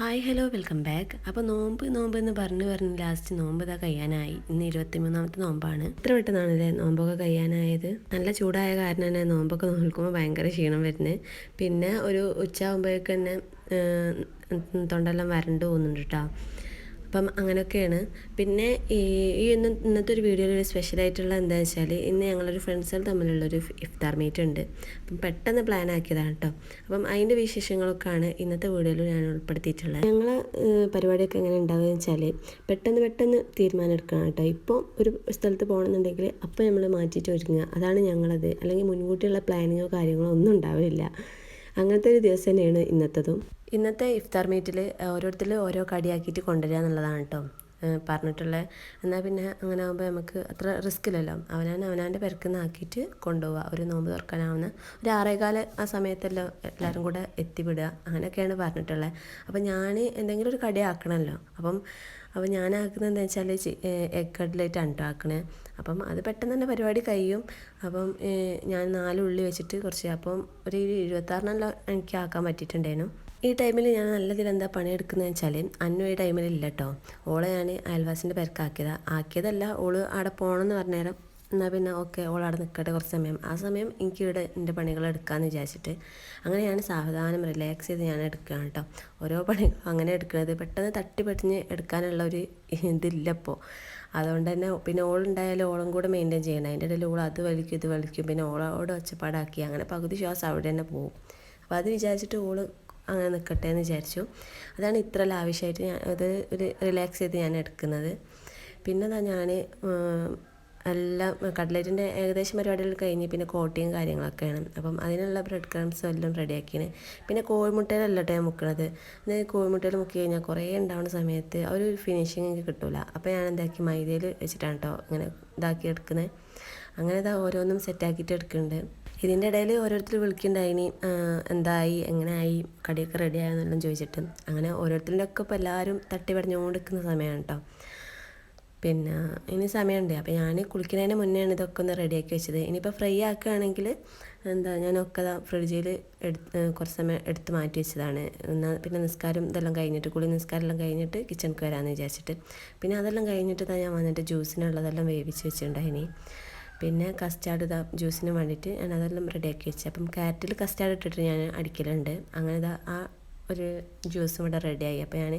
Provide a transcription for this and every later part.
Hi hello welcome back അപ്പോൾ നോമ്പ് നോമ്പ് എന്ന് പറഞ്ഞു പറഞ്ഞ് ലാസ്റ്റ് നോമ്പ് ഇതാ കഴിയാനായി. ഇന്ന് ഇരുപത്തിമൂന്നാമത്തെ നോമ്പാണ്. ഇത്ര പെട്ടെന്നാണല്ലേ നോമ്പൊക്കെ കഴിയാനായത്? നല്ല ചൂടായ കാരണം തന്നെ നോമ്പൊക്കെ നോക്കുമ്പോൾ ഭയങ്കര ക്ഷീണം വരുന്നത് പിന്നെ ഒരു ഉച്ചയാകുമ്പോഴേക്ക് തന്നെ ഏഹ്, തൊണ്ടെല്ലാം വരണ്ടു പോകുന്നുണ്ട് കേട്ടോ അപ്പം അങ്ങനെയൊക്കെയാണ് പിന്നെ ഈ ഇന്ന് ഇന്നത്തെ ഒരു വീഡിയോയിൽ ഒരു സ്പെഷ്യലായിട്ടുള്ള എന്താണെന്ന് വെച്ചാൽ ഇന്ന് ഞങ്ങളൊരു ഫ്രണ്ട്സുകൾ തമ്മിലുള്ളൊരു ഇഫ്താർ മീറ്റ് ഉണ്ട്. അപ്പം പെട്ടെന്ന് പ്ലാൻ ആക്കിയതാണ് കേട്ടോ അപ്പം അതിന്റെ വിശേഷങ്ങളൊക്കെയാണ് ഇന്നത്തെ വീഡിയോയിൽ ഞാൻ ഉൾപ്പെടുത്തിയിട്ടുള്ളത്. ഞങ്ങൾ പരിപാടിയൊക്കെ എങ്ങനെ ഉണ്ടാവുക വെച്ചാൽ പെട്ടെന്ന് പെട്ടെന്ന് തീരുമാനം എടുക്കണം കേട്ടോ ഇപ്പോൾ ഒരു സ്ഥലത്ത് പോകണമെന്നുണ്ടെങ്കിൽ അപ്പോൾ നമ്മൾ മാറ്റിയിട്ട് ഒരുങ്ങുക. അതാണ് ഞങ്ങളത്. അല്ലെങ്കിൽ മുൻകൂട്ടിയുള്ള പ്ലാനിങ്ങോ കാര്യങ്ങളോ ഒന്നും ഉണ്ടാവില്ല അങ്ങനത്തെ ഒരു ദിവസം തന്നെയാണ് ഇന്നത്തതും. ഇന്നത്തെ ഇഫ്താർ മീറ്റിൽ ഓരോരുത്തർ ഓരോ കടിയാക്കിയിട്ട് കൊണ്ടുവരിക എന്നുള്ളതാണ് കേട്ടോ പറഞ്ഞിട്ടുള്ളത് എന്നാൽ പിന്നെ അങ്ങനെ ആകുമ്പോൾ നമുക്ക് അത്ര റിസ്ക് ഇല്ലല്ലോ. അവനാൻ അവനാന്റെ പെരക്കുന്ന ആക്കിയിട്ട് കൊണ്ടുപോവുക. ഒരു നോമ്പ് തുറക്കാനാവുന്ന ഒരു ആറേകാൽ ആ സമയത്തെല്ലാം എല്ലാവരും കൂടെ എത്തിവിടുക. അങ്ങനെയൊക്കെയാണ് പറഞ്ഞിട്ടുള്ളത് അപ്പം ഞാൻ എന്തെങ്കിലും ഒരു കടി ആക്കണമല്ലോ അപ്പം അപ്പോൾ ഞാനാക്കുന്നത് എന്താ വെച്ചാൽ എഗ് കട്ട്ലേറ്റ് ആണ് കേട്ടോ ആക്കണേ. അപ്പം അത് പെട്ടെന്ന് തന്നെ പരിപാടി കഴിയും. അപ്പം ഞാൻ നാല് ഉള്ളി വെച്ചിട്ട് കുറച്ച് അപ്പം ഒരു ഇരുപത്താറിനെല്ലാം എനിക്ക് ആക്കാൻ പറ്റിയിട്ടുണ്ടായിരുന്നു. ഈ ടൈമിൽ ഞാൻ നല്ല ഇതിൽ എന്താ പണിയെടുക്കുന്നത് വെച്ചാൽ അന്നു ഈ ടൈമിൽ ഇല്ല കേട്ടോ ഓളെ ഞാൻ അയൽവാസിന്റെ പെരക്കാക്കിയതാണ് ആക്കിയതല്ല ഓൾ അവിടെ പോകണമെന്ന് പറഞ്ഞേരം എന്നാൽ പിന്നെ ഓക്കെ ഓൾ അവിടെ നിൽക്കട്ടെ കുറച്ച് സമയം. ആ സമയം എനിക്ക് ഇവിടെ എന്റെ പണികൾ എടുക്കാമെന്ന് വിചാരിച്ചിട്ട് അങ്ങനെ ഞാൻ സാവധാനം റിലാക്സ് ചെയ്ത് ഞാൻ എടുക്കുകയാണ് കേട്ടോ ഓരോ പണികളും അങ്ങനെ എടുക്കുന്നത് പെട്ടെന്ന് തട്ടി പെട്ടിഞ്ഞ് എടുക്കാനുള്ള ഒരു ഇതില്ല ഇപ്പോൾ അതുകൊണ്ട് തന്നെ പിന്നെ ഓളുണ്ടായാലും ഓളും കൂടെ മെയിന്റെയിൻ ചെയ്യണം. അതിന്റെ ഇടയിൽ ഓൾ അത് വലിക്കും ഇത് വലിക്കും. പിന്നെ ഓളോട് ഒച്ചപ്പാടാക്കി. അങ്ങനെ പകുതി ശ്വാസം അവിടെ തന്നെ പോകും. അപ്പോൾ അത് വിചാരിച്ചിട്ട് ഓൾ അങ്ങനെ നിൽക്കട്ടെ എന്ന് വിചാരിച്ചു. അതാണ് ഇത്ര ലാവിഷായിട്ട് ഞാൻ അത് ഒരു റിലാക്സ് ചെയ്ത് ഞാൻ എടുക്കുന്നത്. പിന്നെ ഞാൻ എല്ലാം കട്ട്ലറ്റിന്റെ ഏകദേശം പരിപാടികൾ കഴിഞ്ഞ് പിന്നെ കോട്ടിയും കാര്യങ്ങളൊക്കെയാണ്. അപ്പം അതിനുള്ള ബ്രെഡ് ക്രംസും എല്ലാം റെഡിയാക്കിയാണ് പിന്നെ കോഴിമുട്ടയിലല്ല ഞാൻ മുക്കണത്. എന്നാൽ കോഴിമുട്ടയിൽ മുക്കി കഴിഞ്ഞാൽ കുറേ ഉണ്ടാവുന്ന സമയത്ത് ഒരു ഫിനിഷിങ് എനിക്ക് കിട്ടില്ല അപ്പോൾ ഞാൻ എന്താക്കി മൈദയിൽ വെച്ചിട്ടാണ് കേട്ടോ ഇങ്ങനെ ഇതാക്കി എടുക്കുന്നത്. അങ്ങനെ ഇതാ ഓരോന്നും സെറ്റാക്കിയിട്ട് എടുക്കുന്നുണ്ട്. ഇതിന്റെ ഇടയിൽ ഓരോരുത്തർ വിളിക്കുന്നുണ്ടായിനി എന്തായി എങ്ങനെയായി കടിയൊക്കെ റെഡി ആയെന്നെല്ലാം ചോദിച്ചിട്ട്. അങ്ങനെ ഓരോരുത്തരുടെ ഒക്കെ ഇപ്പോൾ എല്ലാവരും തട്ടി പടഞ്ഞുകൊണ്ട് നിൽക്കുന്ന സമയമാണ് കേട്ടോ പിന്നെ ഇനി സമയമുണ്ട്. അപ്പോൾ ഞാൻ കുളിക്കുന്നതിന് മുന്നെയാണ് ഇതൊക്കെ ഒന്ന് റെഡിയാക്കി വെച്ചത്. ഇനിയിപ്പോൾ ഫ്രൈ ആക്കുകയാണെങ്കിൽ എന്താ ഞാനൊക്കെ ഫ്രിഡ്ജിൽ എടുത്ത് കുറച്ച് സമയം എടുത്ത് മാറ്റി വെച്ചതാണ്. എന്നാൽ പിന്നെ നിസ്കാരം ഇതെല്ലാം കഴിഞ്ഞിട്ട് കുളി നിസ്കാരം എല്ലാം കഴിഞ്ഞിട്ട് കിച്ചണിക്ക് വരാമെന്ന് വിചാരിച്ചിട്ട്. പിന്നെ അതെല്ലാം കഴിഞ്ഞിട്ട് ഞാൻ വന്നിട്ട് ജ്യൂസിനുള്ളതെല്ലാം വേവിച്ച് വെച്ചിട്ടുണ്ടായിനി. പിന്നെ കസ്റ്റാർഡ് ഇതാ ജ്യൂസിന് വേണ്ടിയിട്ട് ഞാൻ അതെല്ലാം റെഡിയാക്കി വെച്ചു. അപ്പം കാരറ്റിൽ കസ്റ്റാർഡ് ഇട്ടിട്ട് ഞാൻ അടിക്കലുണ്ട്. അങ്ങനെ ഇതാ ആ ഒരു ജ്യൂസ് ഇവിടെ റെഡിയായി അപ്പോൾ ഞാൻ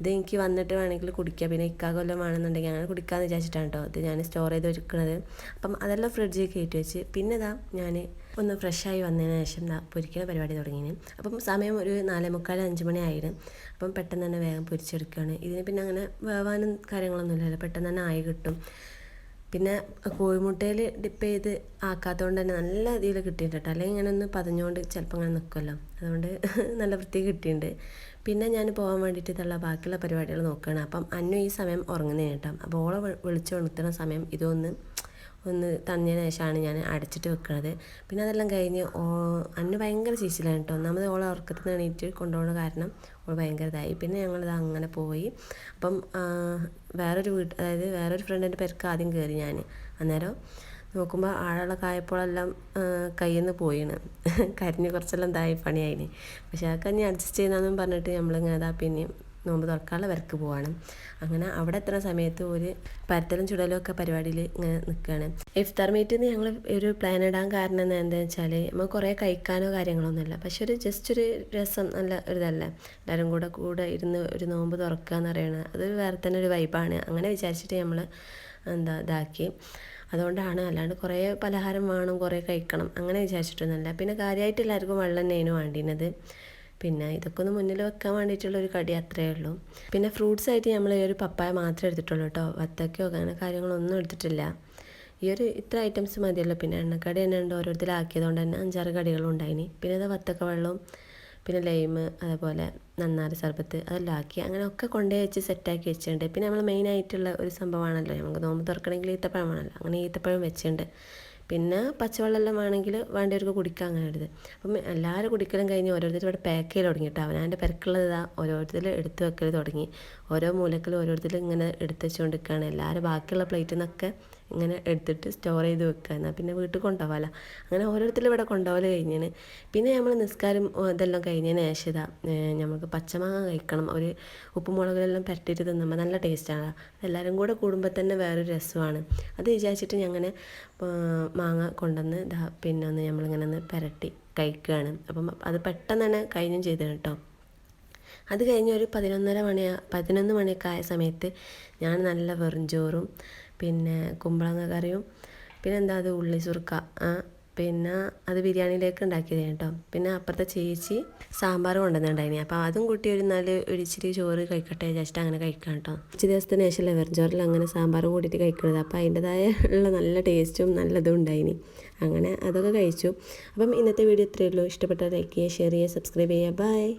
ഇത് എനിക്ക് വന്നിട്ട് വേണമെങ്കിൽ കുടിക്കാം. പിന്നെ ഇക്കാ കൊല്ലം വേണമെന്നുണ്ടെങ്കിൽ അങ്ങനെ കുടിക്കാമെന്ന് വിചാരിച്ചിട്ടാണ് കേട്ടോ ഇത് ഞാൻ സ്റ്റോർ ചെയ്ത് വെക്കുന്നത് അപ്പം അതെല്ലാം ഫ്രിഡ്ജിൽ കയറ്റി വെച്ച്. പിന്നെ ഇതാ ഞാൻ ഒന്ന് ഫ്രഷായി വന്നതിന് ശേഷം ഇതാ പൊരിക്കുന്ന പരിപാടി തുടങ്ങിയത് അപ്പം സമയം ഒരു നാലേ മുക്കാൽ അഞ്ച് മണിയായിരുന്നു അപ്പം പെട്ടെന്ന് തന്നെ വേഗം പൊരിച്ചെടുക്കുകയാണ് ഇതിന് പിന്നെ അങ്ങനെ വേവാനും കാര്യങ്ങളൊന്നുമില്ലല്ലോ. പെട്ടെന്ന് തന്നെ ആയി കിട്ടും. പിന്നെ കോഴിമുട്ടയിൽ ഡിപ്പ് ചെയ്ത് ആക്കാത്തതുകൊണ്ട് തന്നെ നല്ല രീതിയിൽ കിട്ടിയിട്ടുണ്ട്. കേട്ടോ അല്ലെങ്കിൽ ഇങ്ങനെ ഒന്ന് പതഞ്ഞുകൊണ്ട് ചിലപ്പോൾ അങ്ങനെ നിൽക്കുമല്ലോ അതുകൊണ്ട് നല്ല വൃത്തി കിട്ടിയിട്ടുണ്ട്. പിന്നെ ഞാൻ പോകാൻ വേണ്ടിയിട്ട് ഇതുള്ള ബാക്കിയുള്ള പരിപാടികൾ നോക്കുകയാണ് അപ്പം അന്നു ഈ സമയം ഉറങ്ങുന്നതിന് കേട്ടോ. അപ്പോൾ ഓളെ വിളിച്ചു സമയം ഇതൊന്ന് ഒന്ന് തന്നതിന് ശേഷമാണ് ഞാൻ അടച്ചിട്ട് വെക്കുന്നത് പിന്നെ അതെല്ലാം കഴിഞ്ഞ് അന്ന് ഭയങ്കര ചീച്ചിലാണ് കേട്ടോ. ഒന്നാമത് ഓളെ ഉറക്കത്തിൽ നിന്ന് എണീറ്റ് കൊണ്ടുപോകുന്ന കാരണം ഓൾ ഭയങ്കര ഇതായി. പിന്നെ ഞങ്ങളിത് അങ്ങനെ പോയി. അപ്പം വേറൊരു വീട്ട് അതായത് വേറൊരു ഫ്രണ്ടിന്റെ പേർക്ക് ആദ്യം കയറി ഞാൻ. അന്നേരം നോക്കുമ്പോൾ ആഴമുള്ള കായപ്പോഴെല്ലാം കയ്യിൽ നിന്ന് പോയിണ്. കരിഞ്ഞ് കുറച്ചെല്ലാം ഇതായി പണിയായിന്. പക്ഷേ അതൊക്കെ ഞാൻ അഡ്ജസ്റ്റ് ചെയ്യുന്നതെന്നും പറഞ്ഞിട്ട് നമ്മളിങ്ങനെ ഇതാ പിന്നെയും നോമ്പ് തുറക്കാനുള്ള വരക്ക് പോവാണ്. അങ്ങനെ അവിടെ എത്തുന്ന സമയത്ത് ഒരു പരത്തലും ചുടലും ഒക്കെ പരിപാടിയിൽ ഇങ്ങനെ നിൽക്കുകയാണ്. ഇഫ്താർ മീറ്റിൽ നിന്ന് ഞങ്ങൾ ഒരു പ്ലാൻ ഇടാൻ കാരണം എന്താണെന്ന് വെച്ചാൽ നമുക്ക് കുറേ കഴിക്കാനോ കാര്യങ്ങളൊന്നുമില്ല പക്ഷെ ഒരു ജസ്റ്റ് ഒരു രസം നല്ല ഒരു ഇതല്ലേ എല്ലാവരും കൂടെ കൂടെ ഇരുന്ന് ഒരു നോമ്പ് തുറക്കുക എന്ന് പറയുന്നത് അത് വേറെ തന്നെ ഒരു വൈബാണ് അങ്ങനെ വിചാരിച്ചിട്ട് നമ്മൾ എന്താ ഇതാക്കി. അതുകൊണ്ടാണ് അല്ലാണ്ട് കുറേ പലഹാരം വേണം കുറേ കഴിക്കണം. അങ്ങനെ വിചാരിച്ചിട്ടൊന്നുമല്ല. പിന്നെ കാര്യമായിട്ട് എല്ലാവർക്കും വെള്ളം തന്നെയാണ് വേണ്ടിയിരുന്നത്. പിന്നെ ഇതൊക്കെ ഒന്ന് മുന്നിൽ വെക്കാൻ വേണ്ടിയിട്ടുള്ള ഒരു കടി അത്രയേ ഉള്ളൂ. പിന്നെ ഫ്രൂട്ട്സ് ആയിട്ട് നമ്മൾ ഈ ഒരു പപ്പായ മാത്രമേ എടുത്തിട്ടുള്ളൂ കേട്ടോ വത്തക്കയോ അങ്ങനെ കാര്യങ്ങളൊന്നും എടുത്തിട്ടില്ല. ഈ ഒരു ഇത്ര ഐറ്റംസ് മതിയല്ലോ. പിന്നെ എണ്ണക്കടി തന്നെ ഉണ്ട്. ഓരോരുത്തരാക്കിയതുകൊണ്ട് തന്നെ അഞ്ചാറ് കടികളും ഉണ്ടായിനി. പിന്നെ അത് വത്തക്ക വെള്ളവും പിന്നെ ലൈമ് അതേപോലെ നന്നാറ് സർബത്ത് അതെല്ലാം ആക്കി അങ്ങനെ ഒക്കെ കൊണ്ടുപോയി വെച്ച് സെറ്റാക്കി വെച്ചിട്ടുണ്ട്. പിന്നെ നമ്മൾ മെയിനായിട്ടുള്ള ഒരു സംഭവമാണല്ലോ. നമുക്ക് നോമ്പ് തുറക്കണമെങ്കിൽ ഈത്തപ്പഴം വേണമല്ലോ. അങ്ങനെ ഈത്തപ്പഴം വെച്ചിട്ടുണ്ട്. പിന്നെ പച്ചവെള്ളമെല്ലാം വേണമെങ്കിൽ വേണ്ടവർക്ക് കുടിക്കാം അങ്ങനെ എടുത്ത് അപ്പം എല്ലാവരും കുടിക്കലും കഴിഞ്ഞ് ഓരോരുത്തർ ഇവിടെ പാക്ക് ചെയ്ത് തുടങ്ങി കേട്ടോ. അവനവന്റെ പെരക്കുള്ളത് ഇതാ ഓരോരുത്തർ എടുത്ത് വെക്കൽ തുടങ്ങി. ഓരോ മൂലക്കൽ ഓരോരുത്തർ ഇങ്ങനെ എടുത്ത് വെച്ചുകൊണ്ടിരിക്കുകയാണ്. എല്ലാവരും ബാക്കിയുള്ള പ്ലേറ്റിൽ നിന്നൊക്കെ ഇങ്ങനെ എടുത്തിട്ട് സ്റ്റോർ ചെയ്ത് വെക്കുക. എന്നാൽ പിന്നെ വീട്ടിൽ കൊണ്ടുപോകാമല്ലോ അങ്ങനെ ഓരോരുത്തരും ഇവിടെ കൊണ്ടുപോകൽ കഴിഞ്ഞാണ് പിന്നെ നമ്മൾ നിസ്കാരം ഇതെല്ലാം കഴിഞ്ഞതിന് ശേഷം നമുക്ക് പച്ചമാങ്ങ കഴിക്കണം. ഒരു ഉപ്പുമുളകിലെല്ലാം പരട്ടിയിട്ട് തിന്നുമ്പോൾ നല്ല ടേസ്റ്റാണ് എല്ലാവരും കൂടെ കൂടുമ്പോൾ തന്നെ വേറൊരു രസമാണ്. അത് വിചാരിച്ചിട്ട് ഞങ്ങനെ മാങ്ങ കൊണ്ടുവന്ന് ഇതാ പിന്നെ ഒന്ന് നമ്മളിങ്ങനെ ഒന്ന് പുരട്ടി കഴിക്കുകയാണ്. അപ്പം അത് പെട്ടെന്ന് തന്നെ കഴിഞ്ഞും ചെയ്തു കേട്ടോ അത് കഴിഞ്ഞ് ഒരു പതിനൊന്നര മണിയാ പതിനൊന്ന് മണിയൊക്കെ ആയ സമയത്ത് ഞാൻ നല്ല വെറുംചോറും പിന്നെ കുമ്പളങ്ങ കറിയും പിന്നെ എന്താ അത് ഉള്ളി സുർക്ക പിന്നെ അത് ബിരിയാണിയിലേക്ക് ഉണ്ടാക്കിയത് കേട്ടോ. പിന്നെ അപ്പുറത്തെ ചേച്ചി സാമ്പാർ കൊണ്ടുവന്നിട്ടുണ്ടായിനി. അപ്പോൾ അതും കൂട്ടി ഒരു നാല് ഒരു ഇച്ചിരി ചോറ് കഴിക്കട്ടെ വിചാരിച്ചിട്ട് അങ്ങനെ കഴിക്കാം കേട്ടോ. ഉച്ച ദിവസത്തിന് ശേഷം ലെവർ ചോറിൽ അങ്ങനെ സാമ്പാർ കൂട്ടിയിട്ട് കഴിക്കുന്നത് അപ്പോൾ അതിന്റെതായ ഉള്ള നല്ല ടേസ്റ്റും നല്ലതും ഉണ്ടായിനി. അങ്ങനെ അതൊക്കെ കഴിച്ചു. അപ്പം ഇന്നത്തെ വീഡിയോ ഇത്രയേ ഉള്ളൂ. ഇഷ്ടപ്പെട്ടാൽ ലൈക്ക് ചെയ്യുക ഷെയർ ചെയ്യുക സബ്സ്ക്രൈബ് ചെയ്യുക. ബൈ.